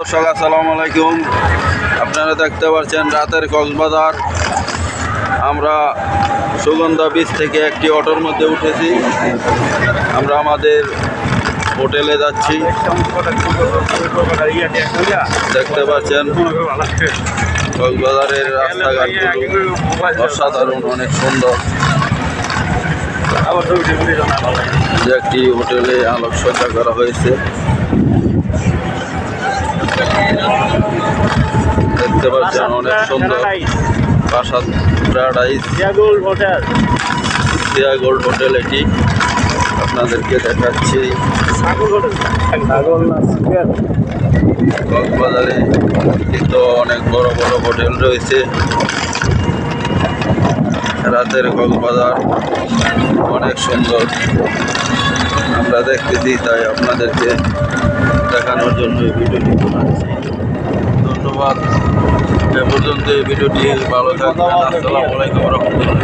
দর্শক, আসসালামু আলাইকুম। আপনারা দেখতে পাচ্ছেন রাতের কক্সবাজার। আমরা সুগন্ধা বীচ থেকে একটি অটোর মধ্যে উঠেছি। আমরা আমাদের হোটেলে যাচ্ছি। দেখতে পাচ্ছেন কক্সবাজারের রাস্তাঘাটগুলো অসাধারণ, অনেক সুন্দর। একটি হোটেলে আলোকসজ্জা করা হয়েছে। দেখতে পাচ্ছেন অনেক সুন্দর। প্রাসাদ প্যারাডাইস সিয়া গোল্ড হোটেল। এটি। আপনাদেরকে দেখাচ্ছি। কক্সবাজারে কিন্তু অনেক বড় বড় হোটেল রয়েছে। রাতের কক্সবাজার অনেক সুন্দর। আমরা দেখতেছি তাই আপনাদেরকে দেখানোর জন্য ভিডিওটি বানাচ্ছি। এ পর্যন্ত এই ভিডিওটি ভালো থাকবেন। আসসালামু আলাইকুম রহমতুল্লাহ।